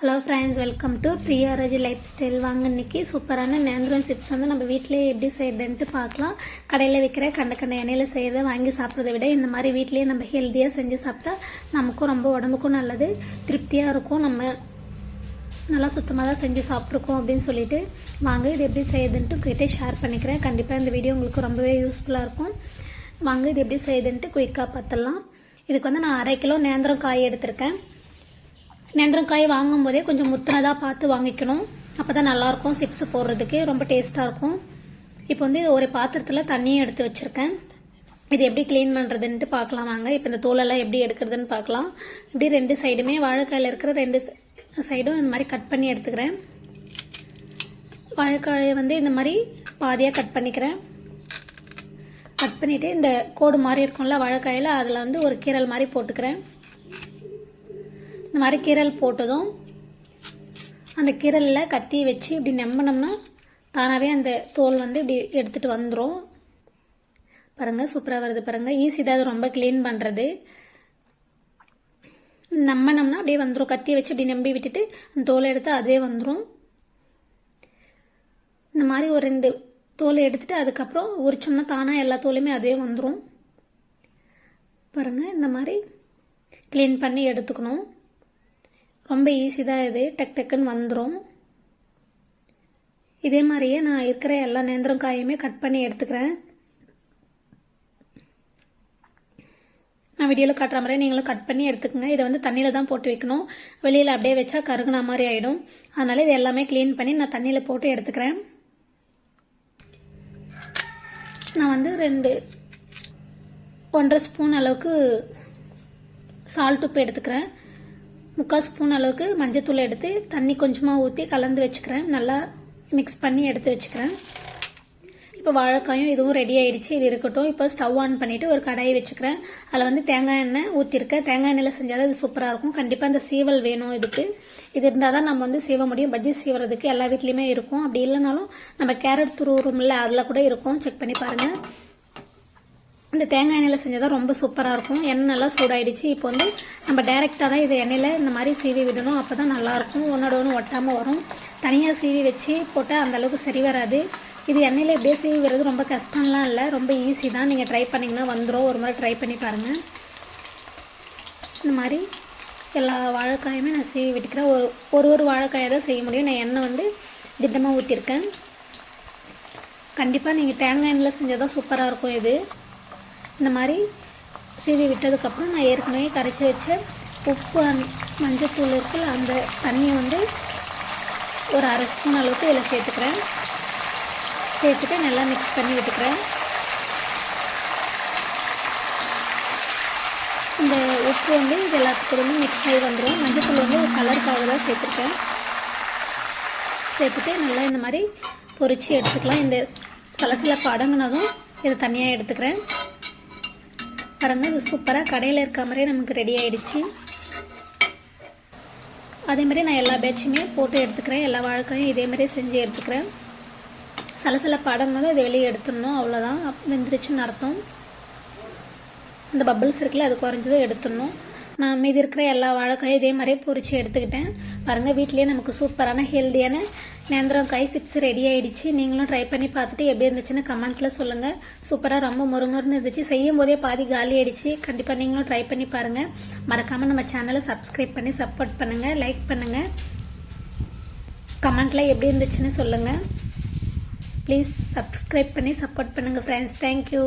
Hello friends welcome to Priyaraji life style வாங்க இன்றைக்கி சூப்பரான நேந்திரம் சிப்ஸ் வந்து நம்ம வீட்டிலேயே எப்படி செய்யறதுன்ட்டு பார்க்கலாம். கடையில் விற்கிற கண்ட கண்ட எண்ணெயில் செய்கிறத வாங்கி சாப்பிட்றத விட இந்த மாதிரி வீட்டிலேயே நம்ம ஹெல்த்தியாக செஞ்சு சாப்பிட்டா நமக்கும் ரொம்ப உடம்புக்கும் நல்லது திருப்தியாக இருக்கும். நம்ம நல்லா சுத்தமாக தான் செஞ்சு சாப்பிட்ருக்கோம் அப்படின்னு சொல்லிட்டு வாங்க இது எப்படி செய்யுதுன்ட்டு உங்ககிட்ட ஷேர் பண்ணிக்கிறேன். கண்டிப்பாக இந்த வீடியோ உங்களுக்கு ரொம்பவே யூஸ்ஃபுல்லாக இருக்கும். வாங்க இது எப்படி செய்யுதுன்ட்டு குயிக்காக பார்த்துடலாம். இதுக்கு வந்து நான் அரை கிலோ நேந்திரம் காய் எடுத்திருக்கேன். நேந்திரங்காய் வாங்கும் போதே கொஞ்சம் முத்துனதாக பார்த்து வாங்கிக்கணும். அப்போ தான் நல்லாயிருக்கும். சிப்ஸ் போடுறதுக்கு ரொம்ப டேஸ்ட்டாக இருக்கும். இப்போ வந்து ஒரு பாத்திரத்தில் தண்ணியும் எடுத்து வச்சுருக்கேன். இது எப்படி க்ளீன் பண்ணுறதுன்ட்டு பார்க்கலாம் வாங்க. இப்போ இந்த தோலெல்லாம் எப்படி எடுக்கிறதுன்னு பார்க்கலாம். இப்படி ரெண்டு சைடுமே வாழைக்காயில் இருக்கிற ரெண்டு சைடும் இந்த மாதிரி கட் பண்ணி எடுத்துக்கிறேன். வாழைக்காயை வந்து இந்த மாதிரி பாதியாக கட் பண்ணிக்கிறேன். கட் பண்ணிவிட்டு இந்த கோடு மாதிரி இருக்கும்ல வாழைக்காயில் அதில் வந்து ஒரு கீரல் மாதிரி போட்டுக்கிறேன். இந்த மாதிரி கீரல் போட்டதும் அந்த கீரலில் கத்தி வச்சு இப்படி நம்பினோம்னா தானாகவே அந்த தோல் வந்து இப்படி எடுத்துகிட்டு வந்துடும் பாருங்கள் சூப்பராக வருது பாருங்கள் ஈஸி தான் அது ரொம்ப க்ளீன் பண்ணுறது நம்பினோம்னா அப்படியே வந்துடும் கத்தியை வச்சு அப்படி நம்பி விட்டுட்டு அந்த தோலை எடுத்து அதுவே வந்துடும் இந்த மாதிரி ஒரு ரெண்டு தோலை எடுத்துட்டு அதுக்கப்புறம் உரிச்சோம்னா தானாக எல்லா தோலையுமே அதுவே வந்துடும் பாருங்கள் இந்த மாதிரி க்ளீன் பண்ணி எடுத்துக்கணும். ரொம்ப ஈஸி தான் இது. டக் டக்குன்னு வந்துடும் இதே மாதிரியே நான் இருக்கிற எல்லா நேந்திரம் காயுமே கட் பண்ணி எடுத்துக்கிறேன். நான் வீடியோவில் காட்டுற மாதிரி நீங்களும் கட் பண்ணி எடுத்துக்கோங்க. இதை வந்து தண்ணியில் தான் போட்டு வைக்கணும். வெளியில் அப்படியே வச்சா கருகுன மாதிரி ஆகிடும் அதனால் இது எல்லாமே க்ளீன் பண்ணி நான் தண்ணியில் போட்டு எடுத்துக்கிறேன். நான் வந்து ரெண்டு ஒன்றரை ஸ்பூன் அளவுக்கு சால்ட் உப்பு எடுத்துக்கிறேன். முக்கால் ஸ்பூன் அளவுக்கு மஞ்சத்தூள் எடுத்து தண்ணி கொஞ்சமாக ஊற்றி கலந்து வச்சுக்கிறேன். நல்லா மிக்ஸ் பண்ணி எடுத்து வச்சுக்கிறேன். இப்போ வாழைக்காயும் இதுவும் ரெடி ஆகிடுச்சு இது இருக்கட்டும். இப்போ ஸ்டவ் ஆன் பண்ணிவிட்டு ஒரு கடாயை வச்சுக்கிறேன். அதில் வந்து தேங்காய் எண்ணெய் ஊற்றிருக்கேன் தேங்காய் எண்ணெயில் செஞ்சால் தான் இது சூப்பராக இருக்கும். கண்டிப்பாக அந்த சீவல் வேணும் இதுக்கு. இது இருந்தால் தான் நம்ம வந்து சீவ முடியும். பஜ்ஜி சீவறதுக்கு எல்லா வீட்லேயுமே இருக்கும். அப்படி இல்லைனாலும் நம்ம கேரட் துருவுறோம்ல அதில் கூட இருக்கும். செக் பண்ணி பாருங்கள் இந்த தேங்காய் எண்ணெயில் செஞ்சால் தான் ரொம்ப சூப்பராக இருக்கும். எண்ணெய் நல்லா சூடாயிடுச்சு. இப்போ வந்து நம்ம டைரெக்டாக தான் இது எண்ணெயில் இந்த மாதிரி சீவி விடணும். அப்போ தான் நல்லாயிருக்கும் ஒன்றோட ஒன்று ஒட்டாமல் வரும். தனியாக சீவி வச்சு போட்டால் அந்தளவுக்கு சரி வராது. இது எண்ணெயில் எப்படியே சீவி விடுறது ரொம்ப கஷ்டம்லாம் இல்லை. ரொம்ப ஈஸி தான். நீங்கள் ட்ரை பண்ணிங்கன்னா வந்துடும் ஒரு முறை ட்ரை பண்ணி பாருங்கள் இந்த மாதிரி எல்லா வாழைக்காயுமே நான் சீவி விட்டுக்கிறேன். ஒரு ஒரு ஒரு வாழைக்காயை தான் செய்ய முடியும். நான் எண்ணெய் வந்து திட்டமாக ஊற்றிருக்கேன் கண்டிப்பாக நீங்கள் தேங்காய் எண்ணெயில் செஞ்சால் தான் சூப்பராக இருக்கும் இது. இந்த மாதிரி சீவி விட்டதுக்கப்புறம் நான் ஏற்கனவே கரைச்சி வச்ச உப்பு மஞ்சத்தூள் இருக்குல்ல அந்த தண்ணியை வந்து ஒரு அரை ஸ்பூன் அளவுக்கு இதில் சேர்த்துக்கிறேன். சேர்த்துட்டு நல்லா மிக்ஸ் பண்ணி விட்டுக்கிறேன். இந்த உப்பு வந்து இது எல்லாத்துக்கு வந்து மிக்ஸ் ஆகி வந்துடும் மஞ்சத்தூள் வந்து ஒரு கலருக்காக தான் சேர்த்துருக்கேன். சேர்த்துட்டு நல்லா இந்த மாதிரி பொறிச்சு எடுத்துக்கலாம். இந்த சலசலப்பு அடங்கினதும் இதை தனியாக எடுத்துக்கிறேன். பாருங்கள் இது சூப்பராக கடையில் இருக்க மாதிரியே நமக்கு ரெடி ஆகிடுச்சு அதேமாதிரி நான் எல்லா பேட்சுமே போட்டு எடுத்துக்கிறேன். எல்லா வாழைக்காயும் இதேமாதிரி செஞ்சு எடுத்துக்கிறேன். சலசல படங்கும்போது இதை வெளியே எடுத்துடணும் அவ்வளோதான் வெந்துருச்சுன்னு அர்த்தம். அந்த பபிள்ஸ் இருக்குல்ல அது குறைஞ்சதும் எடுத்துடணும். நான் மீதி இருக்கிற எல்லா வாழைக்காயும் இதே மாதிரியே பொறிச்சு எடுத்துக்கிட்டேன். பாருங்கள் வீட்லேயே நமக்கு சூப்பரான ஹெல்த்தியான நேந்திரம் காய் சிப்ஸ் ரெடி ஆகிடுச்சு நீங்களும் ட்ரை பண்ணி பார்த்துட்டு எப்படி இருந்துச்சுன்னு கமெண்ட்டில் சொல்லுங்கள் சூப்பராக ரொம்ப முறுமுறுன்னு இருந்துச்சு. செய்யும் போதே பாதி காலி ஆகிடுச்சு கண்டிப்பாக நீங்களும் ட்ரை பண்ணி பாருங்கள் மறக்காமல் நம்ம சேனலை சப்ஸ்கிரைப் பண்ணி சப்போர்ட் பண்ணுங்கள் லைக் பண்ணுங்கள் கமெண்ட்டில் எப்படி இருந்துச்சுன்னு சொல்லுங்கள் ப்ளீஸ் சப்ஸ்கிரைப் பண்ணி சப்போர்ட் பண்ணுங்கள் ஃப்ரெண்ட்ஸ் தேங்க்யூ